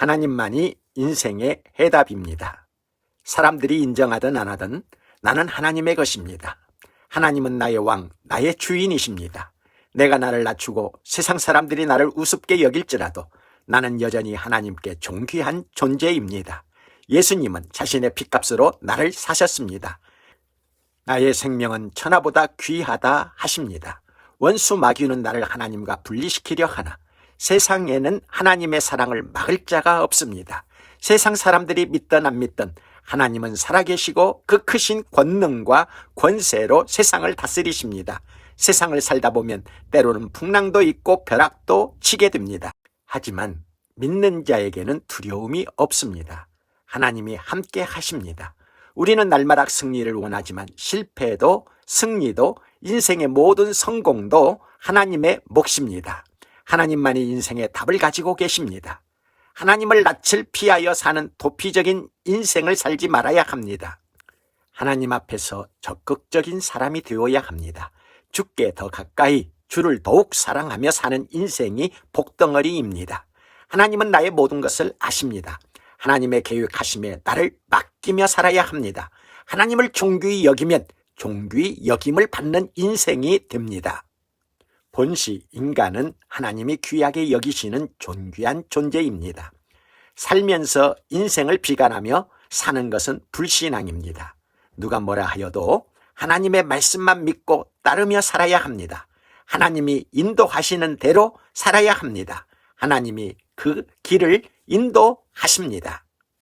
하나님만이 인생의 해답입니다. 사람들이 인정하든 안 하든 나는 하나님의 것입니다. 하나님은 나의 왕, 나의 주인이십니다. 내가 나를 낮추고 세상 사람들이 나를 우습게 여길지라도 나는 여전히 하나님께 존귀한 존재입니다. 예수님은 자신의 핏값으로 나를 사셨습니다. 나의 생명은 천하보다 귀하다 하십니다. 원수 마귀는 나를 하나님과 분리시키려 하나 세상에는 하나님의 사랑을 막을 자가 없습니다. 세상 사람들이 믿든 안 믿든 하나님은 살아계시고 그 크신 권능과 권세로 세상을 다스리십니다. 세상을 살다 보면 때로는 풍랑도 있고 벼락도 치게 됩니다. 하지만 믿는 자에게는 두려움이 없습니다. 하나님이 함께 하십니다. 우리는 날마다 승리를 원하지만 실패도 승리도 인생의 모든 성공도 하나님의 몫입니다. 하나님만이 인생의 답을 가지고 계십니다. 하나님을 낯을 피하여 사는 도피적인 인생을 살지 말아야 합니다. 하나님 앞에서 적극적인 사람이 되어야 합니다. 주께 더 가까이 주를 더욱 사랑하며 사는 인생이 복덩어리입니다. 하나님은 나의 모든 것을 아십니다. 하나님의 계획하심에 나를 맡기며 살아야 합니다. 하나님을 존귀히 여기면 존귀히 여김을 받는 인생이 됩니다. 본시 인간은 하나님이 귀하게 여기시는 존귀한 존재입니다. 살면서 인생을 비관하며 사는 것은 불신앙입니다. 누가 뭐라 하여도 하나님의 말씀만 믿고 따르며 살아야 합니다. 하나님이 인도하시는 대로 살아야 합니다. 하나님이 그 길을 인도하십니다.